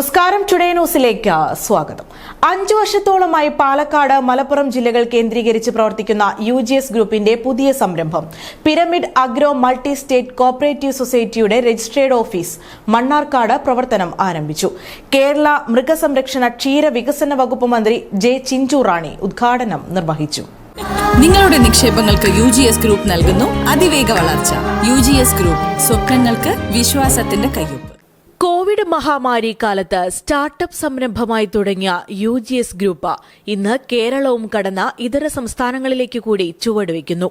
നമസ്കാരം. ടുഡേ ന്യൂസിലേക്ക് സ്വാഗതം. അഞ്ചു വർഷത്തോളമായി പാലക്കാട് മലപ്പുറം ജില്ലകൾ കേന്ദ്രീകരിച്ച് പ്രവർത്തിക്കുന്ന യു ജി എസ് ഗ്രൂപ്പിന്റെ പുതിയ സംരംഭം. Pyramid agro multi state cooperative സൊസൈറ്റിയുടെ രജിസ്ട്രേഡ് ഓഫീസ് മണ്ണാർക്കാട് പ്രവർത്തനം ആരംഭിച്ചു. കേരള മൃഗസംരക്ഷണ ക്ഷീര വികസന വകുപ്പ് മന്ത്രി ജെ ചിഞ്ചുറാണി ഉദ്ഘാടനം നിർവഹിച്ചു. നിങ്ങളുടെ നിക്ഷേപങ്ങൾക്ക് യു ജി എസ് ഗ്രൂപ്പ് നൽകുന്നു അതിവേഗ വളർച്ച. യു ജി എസ് ഗ്രൂപ്പ് സ്വപ്നങ്ങൾക്ക് വിശ്വാസത്തിന്റെ കയ്യൊപ്പ്. കോവിഡ് മഹാമാരി കാലത്ത് സ്റ്റാർട്ടപ്പ് സംരംഭമായി തുടങ്ങിയ യു ജി എസ് ഗ്രൂപ്പ് ഇന്ന് കേരളവും കടന്ന ഇതര സംസ്ഥാനങ്ങളിലേക്ക് കൂടി ചുവടുവയ്ക്കുന്നു.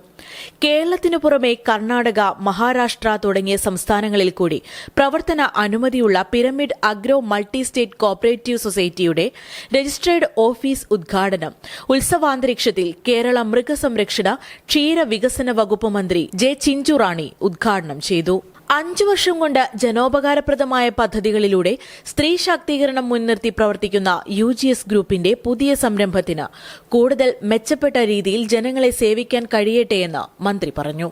കേരളത്തിനു പുറമെ കർണാടക മഹാരാഷ്ട്ര തുടങ്ങിയ സംസ്ഥാനങ്ങളിൽ കൂടി പ്രവർത്തന അനുമതിയുള്ള pyramid agro multi state cooperative സൊസൈറ്റിയുടെ രജിസ്ട്രേഡ് ഓഫീസ് ഉദ്ഘാടനം ഉത്സവാന്തരീക്ഷത്തിൽ കേരള മൃഗസംരക്ഷണ ക്ഷീര വികസന വകുപ്പ് മന്ത്രി ജെ ചിഞ്ചുറാണി ഉദ്ഘാടനം ചെയ്തു. അഞ്ചു വർഷം കൊണ്ട് ജനോപകാരപ്രദമായ പദ്ധതികളിലൂടെ സ്ത്രീ ശാക്തീകരണം മുൻനിർത്തി പ്രവർത്തിക്കുന്ന യു ജി എസ് ഗ്രൂപ്പിന്റെ പുതിയ സംരംഭത്തിന് കൂടുതൽ മെച്ചപ്പെട്ട രീതിയിൽ ജനങ്ങളെ സേവിക്കാൻ കഴിയട്ടെയെന്ന് മന്ത്രി പറഞ്ഞു.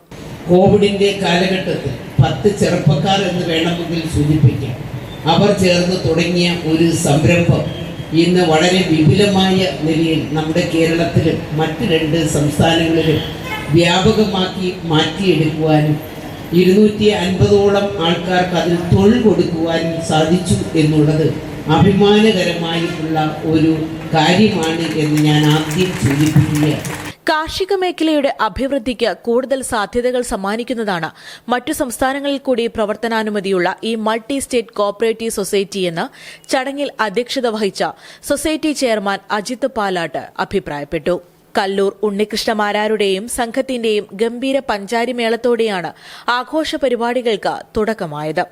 കോവിഡിന്റെ കാലഘട്ടത്തിൽ പത്ത് ചെറുപ്പക്കാർ എന്ന് വേണമെങ്കിൽ സൂചിപ്പിക്കാം. അവർ ചേർന്ന് തുടങ്ങിയ ഒരു സംരംഭം ഇന്ന് വളരെ വിപുലമായ നിലയിൽ നമ്മുടെ കേരളത്തിലും മറ്റ് രണ്ട് സംസ്ഥാനങ്ങളിലും വ്യാപകമാക്കി മാറ്റിയെടുക്കുവാനും ഇരുന്നൂറ്റി അൻപതോളം ആൾക്കാർക്ക് അതിൽ തൊഴിൽ കൊടുക്കുവാൻ സാധിച്ചു എന്നുള്ളത് അഭിമാനകരമായിട്ടുള്ള ഒരു കാര്യമാണ് എന്ന് ഞാൻ ആദ്യം സൂചിപ്പിക്കുകയാണ്. കാർഷിക മേഖലയുടെ അഭിവൃദ്ധിക്ക് കൂടുതൽ സാധ്യതകൾ സമ്മാനിക്കുന്നതാണ് മറ്റു സംസ്ഥാനങ്ങളിൽ കൂടി പ്രവർത്തനാനുമതിയുള്ള ഈ മൾട്ടി സ്റ്റേറ്റ് കോപ്പറേറ്റീവ് സൊസൈറ്റി എന്ന് ചടങ്ങിൽ അധ്യക്ഷത വഹിച്ച സൊസൈറ്റി ചെയർമാൻ അജിത് പാലാട്ട് അഭിപ്രായപ്പെട്ടു. കല്ലൂർ ഉണ്ണികൃഷ്ണമാരാരുടെയും സംഘത്തിന്റെയും ഗംഭീര പഞ്ചാരി മേളത്തോടെയാണ് ആഘോഷ പരിപാടികൾക്ക് തുടക്കമായത്.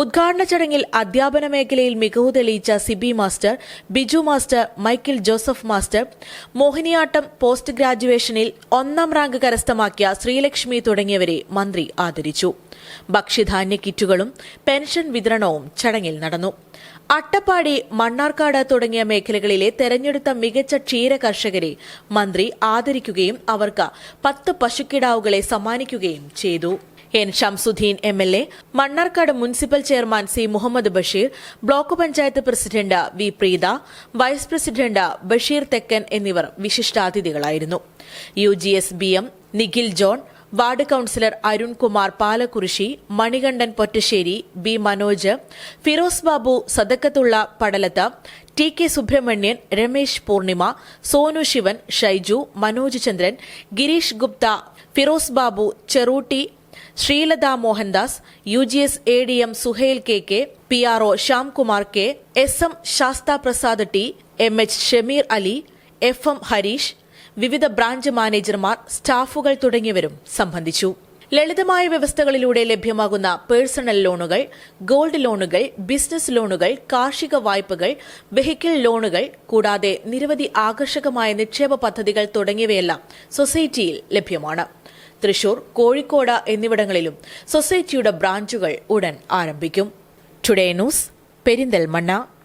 ഉദ്ഘാടന ചടങ്ങിൽ അധ്യാപന മേഖലയിൽ മികവ് തെളിയിച്ച Sibi master Biju master Michael Joseph master Mohiniyattam post ഗ്രാജുവേഷനിൽ ഒന്നാം റാങ്ക് കരസ്ഥമാക്കിയ ശ്രീലക്ഷ്മി തുടങ്ങിയവരെ മന്ത്രി ആദരിച്ചു. ഭക്ഷ്യധാന്യ കിറ്റുകളും പെൻഷൻ വിതരണവും ചടങ്ങിൽ നടന്നു. അട്ടപ്പാടി മണ്ണാർക്കാട് തുടങ്ങിയ മേഖലകളിലെ തെരഞ്ഞെടുത്ത മികച്ച ക്ഷീര കർഷകരെ മന്ത്രി ആദരിക്കുകയും അവർക്ക് പത്ത് പശുക്കിടാവുകളെ സമ്മാനിക്കുകയും ചെയ്തു. N Shamsuddin M L A Mannarkkad municipal chairman C Muhammad Basheer block panchayat president V Preetha vice president Basheer Thekkan എന്നിവർ വിശിഷ്ടാതിഥികളായിരുന്നു. U G S B M Nikhil John ward councillor Arunkumar Palakkurissi Manikandan Pottassery B Manoj Firoz Babu Sadakkathulla Padalath T K Subramanian Ramesh Poornima Sonu Shivan Shaiju Manoj Chandran Gireesh Gupta Firoz Babu Cherootty Sreelatha Mohandas U G S A D M Suhail K K P R O Shyamkumar K S M Sastha Prasad T M H Shameer Ali F M Hareesh വിവിധ branch മാനേജർമാർ സ്റ്റാഫുകൾ തുടങ്ങിയവരും സംബന്ധിച്ചു. ലളിതമായ വ്യവസ്ഥകളിലൂടെ ലഭ്യമാകുന്ന personal ലോണുകൾ gold ലോണുകൾ business ലോണുകൾ കാർഷിക വായ്പകൾ വെഹിക്കിൾ ലോണുകൾ കൂടാതെ നിരവധി ആകർഷകമായ നിക്ഷേപ പദ്ധതികൾ തുടങ്ങിയവയെല്ലാം സൊസൈറ്റിയിൽ ലഭ്യമാണ്. തൃശൂർ കോഴിക്കോട് എന്നിവിടങ്ങളിലും സൊസൈറ്റിയുടെ ബ്രാഞ്ചുകൾ ഉടൻ ആരംഭിക്കും. Today news Perinthalmanna.